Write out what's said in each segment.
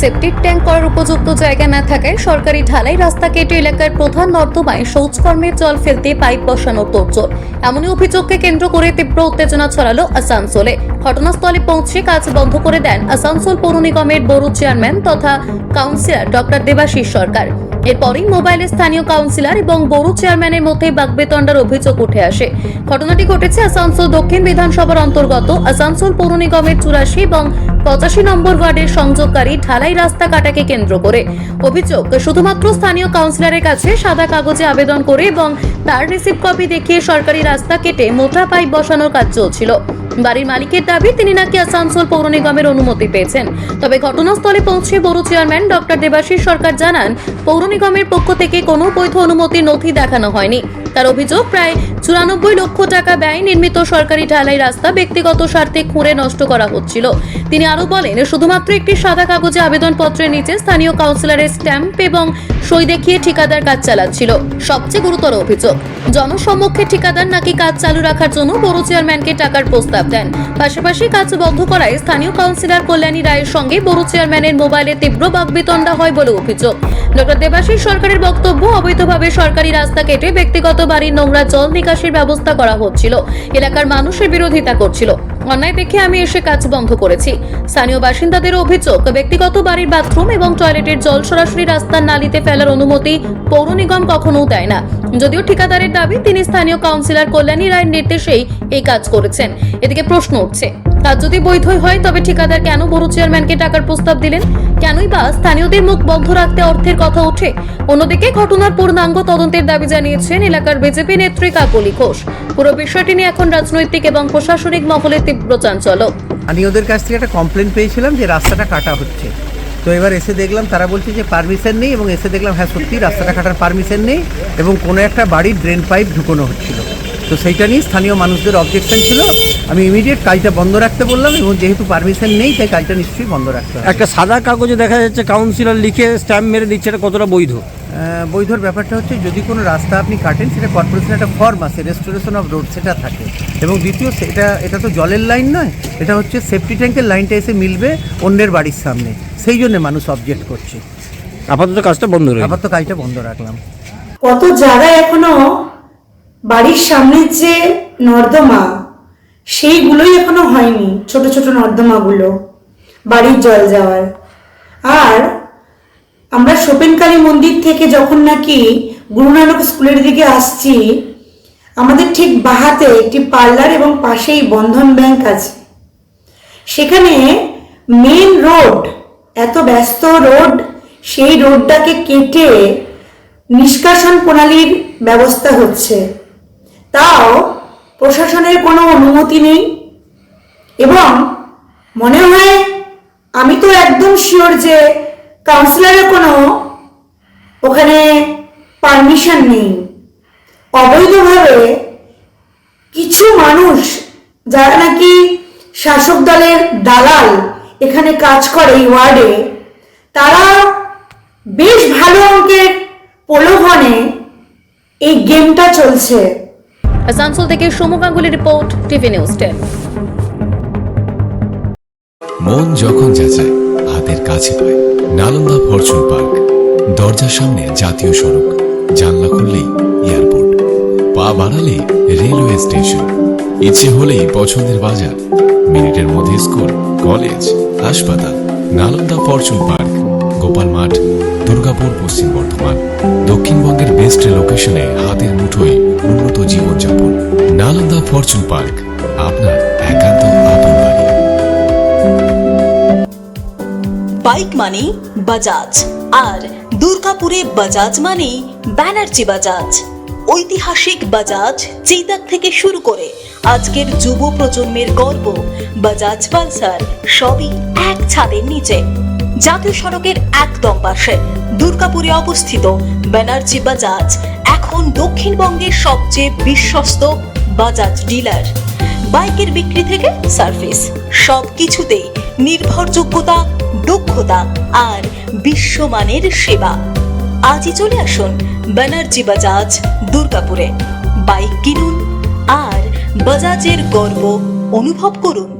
Septic tank করার উপযুক্ত জায়গা না থাকায় সরকারি ঢালাই রাস্তা কেটে এলাকার প্রধান নর্দমায় শৌচকর্মের জল ফেলতে পাইপ বসানোর তোড়জোড়। এমনই অভিযোগকে কেন্দ্র করে তীব্র উত্তেজনা ছড়ালো আসানসোলে। ঘটনাস্থলে পৌঁছে কাজ বন্ধ করে দেন আসানসোল পৌর নিগমের বড় চেয়ারম্যান তথা কাউন্সিলর ডক্টর দেবাশিস সরকার। এরপরই মোবাইলে স্থানীয় কাউন্সিলর এবং বড় চেয়ারম্যানের মধ্যে বাগবেতণ্ডার অভিযোগ উঠে আসে। ঘটনাটি ঘটেছে আসানসোল দক্ষিণ বিধানসভার অন্তর্গত আসানসোল পৌর নিগমের চুরাশি এবং পঁচাশি নম্বর ওয়ার্ডের সংযোগকারী ঢালাই রাস্তা কাটাকে কেন্দ্র করে। অভিযোগ, শুধুমাত্র স্থানীয় কাউন্সিলরের কাছে সাদা কাগজে আবেদন করে এবং তার রিসিভ কপি দেখিয়ে সরকারি রাস্তা কেটে মোটা পাইপ বসানোর কাজ চলছিল। বাড়ির মালিকের দাবি, তিনি নাকি আসানসোল পৌর নিগমের অনুমতি পেয়েছেন। তবে ঘটনাস্থলে পৌঁছে বড় চেয়ারম্যান ডক্টর দেবাশিস সরকার জানান, পৌর নিগমের পক্ষ থেকে কোনো বৈধ অনুমতির নথি দেখানো হয়নি। তার অভিযোগ, প্রায় চুরানব্বই লক্ষ টাকা ব্যয় নির্মিত সরকারি ঢালাই রাস্তা ব্যক্তিগত স্বার্থে খুঁড়ে নষ্ট করা হচ্ছিল। তিনি আরও বলেন, শুধুমাত্র একটি সাদা কাগজে আবেদনপত্রের নিচে স্থানীয় কাউন্সিলরের স্ট্যাম্প এবং সই দেখিয়ে ঠিকাদার কাজ চালাচ্ছিল। সবচেয়ে গুরুতর অভিযোগ, জনসম্মুখে ঠিকাদার নাকি কাজ চালু রাখার জন্য বড় চেয়ারম্যানকে টাকার প্রস্তাব দেন। পাশাপাশি কাজ বন্ধ করায় স্থানীয় কাউন্সিলর কল্যাণী রায়ের সঙ্গে বড় চেয়ারম্যানের মোবাইলে তীব্র বাগবিতণ্ডা হয় বলে অভিযোগ। ডক্টর দেবাশিস সরকারের বক্তব্য, অবৈধভাবে সরকারি রাস্তা কেটে ব্যক্তিগত বাড়ির নোংরা জল নিকাশির ব্যবস্থা করা হচ্ছিল। এলাকার মানুষের বিরোধিতা করছিল। অন্যায় দেখে আমি এসে কাজ বন্ধ করেছি। স্থানীয় বাসিন্দাদের অভিযোগ, ব্যক্তিগত বাড়ির বাথরুম এবং টয়লেটের জল সরাসরি রাস্তার নালিতে ফেলার অনুমতি পৌর নিগম কখনো দেয় না। যদিও ঠিকাদারের দাবি, তিনি স্থানীয় কাউন্সিলর কল্যাণী রায়ের নির্দেশেই এই কাজ করেছেন। এদিকে প্রশ্ন উঠছে কাজ যদি বৈধই হয়, তবে ঠিকাদার কেন বড় চেয়ারম্যানকে টাকার প্রস্তাব দিলেন? কেনই বা স্থানীয়দের মুখ বন্ধ রাখতে অর্থের কথা ওঠে? অন্যদিকে ঘটনার পূর্ণাঙ্গ তদন্তের দাবি জানিয়েছেন এলাকার বিজেপি নেত্রী কাকলি ঘোষ। পুরো বিষয়টি নিয়ে এখন রাজনৈতিক এবং প্রশাসনিক মহলে তীব্র চাঞ্চল্য। আমি ওদের কাছ থেকে একটা কমপ্লেন পেয়েছিলাম যে রাস্তাটা কাটা হচ্ছে। তো এবার এসে দেখলাম তারা বলছে যে পারমিশন নেই এবং এসে দেখলাম হ্যাঁ সত্যি রাস্তাটা কাটার পারমিশন নেই এবং কোনো একটা বাড়ির ড্রেন পাইপ ঢুকোনো হচ্ছিল। তো সেইটা নিয়ে স্থানীয় মানুষদের অবজেকশন ছিল। আমি ইমিডিয়েট কাজটা বন্ধ রাখতে বললাম এবং যেহেতু পারমিশন নেই তাই কাজটা নিশ্চয়ই বন্ধ রাখতে হবে। একটা সাদা কাগজে দেখা যাচ্ছে কাউন্সিলর লিখে স্ট্যাম্প মেরে দিচ্ছে এটা কতটা বৈধ? বৈধর ব্যাপারটা হচ্ছে যদি কোনো রাস্তা আপনি কাটেন সেটা কর্পোরেশনের একটা ফর্ম আছে রেস্টোরেশন অফ রোড সেটা থাকে। এবং দ্বিতীয় সেটা এটা তো জলের লাইন নয় এটা হচ্ছে সেফটি ট্যাঙ্কের লাইনটা এসে মিলবে অন্যের বাড়ির সামনে। সেই জন্য মানুষ অবজেক্ট করছে। আপাতত কাজটা বন্ধ রয়েছে আবার তো কাজটা বন্ধ রাখলাম। কত জায়গায় এখনও বাড়ির সামনের যে নর্দমা, সেইগুলোই এখনও হয়নি, ছোট ছোট নর্দমাগুলো, বাড়ির জল যাওয়ার। আর আমরা সোপেনকালী মন্দির থেকে যখন নাকি গুরু নানক স্কুলের দিকে আসছি, আমাদের ঠিক বাহাতে একটি পার্লার এবং পাশেই বন্ধন ব্যাংক আছে। সেখানে মেন রোড, এত ব্যস্ত রোড, সেই রোডটাকে কেটে নিষ্কাশন প্রণালীর ব্যবস্থা হচ্ছে। তাও প্রশাসনের কোনো অনুমতি নেই। এবং মনে হয় আমি তো একদম শিওর যে কাউন্সিলরের কোনো ওখানে পারমিশন নেই। অবৈধভাবে কিছু মানুষ যারা নাকি শাসক দলের দালাল এখানে কাজ করে এই ওয়ার্ডে, তারা বেশ ভালো অঙ্কের প্রলোভনে এই গেমটা চলছে। আসানসোল থেকে Soumya Ganguly report TV news ten. মন যখন যাচায় হাতের কাছে পায়। নালন্দা ফরচুন পার্ক, দরজার সামনে জাতীয় সড়ক, জানলা খুললেই এয়ারপোর্ট। পা বাড়ালে রেলওয়ে স্টেশন। ইচ্ছে হলেই পছন্দের বাজার, মিনিটের মধ্যে স্কুল, কলেজ, হাসপাতাল। নালন্দা ফরচুন পার্ক, গোপাল মাঠ, দুর্গাপুর পশ্চিম বর্ধমান। দক্ষিণবঙ্গের বেস্ট লোকেশনে হাতের মুঠোয় জীবনযাপন। নালন্দা ফরচুন পার্ক, আপনার একান্ত আপন বাড়ি বাইক মানেই বাজাজ, আর দুর্গাপুরে বাজাজ মানেই ব্যানার্জি বাজাজ। ঐতিহাসিক বাজাজ চেতাক থেকে শুরু করে আজকের যুব প্রজন্মের গর্ব, বাজাজ পালসার সবই এক ছাদের নিচে। জাতীয় সড়কের একদম পাশে দুর্গাপুরে অবস্থিত ব্যানার্জি বাজাজ এখন দক্ষিণবঙ্গের সবচেয়ে বিশ্বস্ত বাজাজ ডিলার। বাইকের বিক্রি থেকে সার্ভিস সব কিছুতেই নির্ভরযোগ্যতা, দক্ষতা আর বিশ্বমানের সেবা। আজই চলে আসুন ব্যানার্জি বাজাজ দুর্গাপুরে। বাইক কিনুন আর বাজাজের গর্ব অনুভব করুন।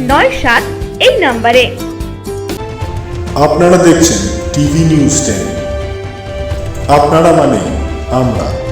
নয় সাত এই নম্বরে। আপনারা দেখছেন টিভি নিউজ টেন। আপনারা মানে আমরা।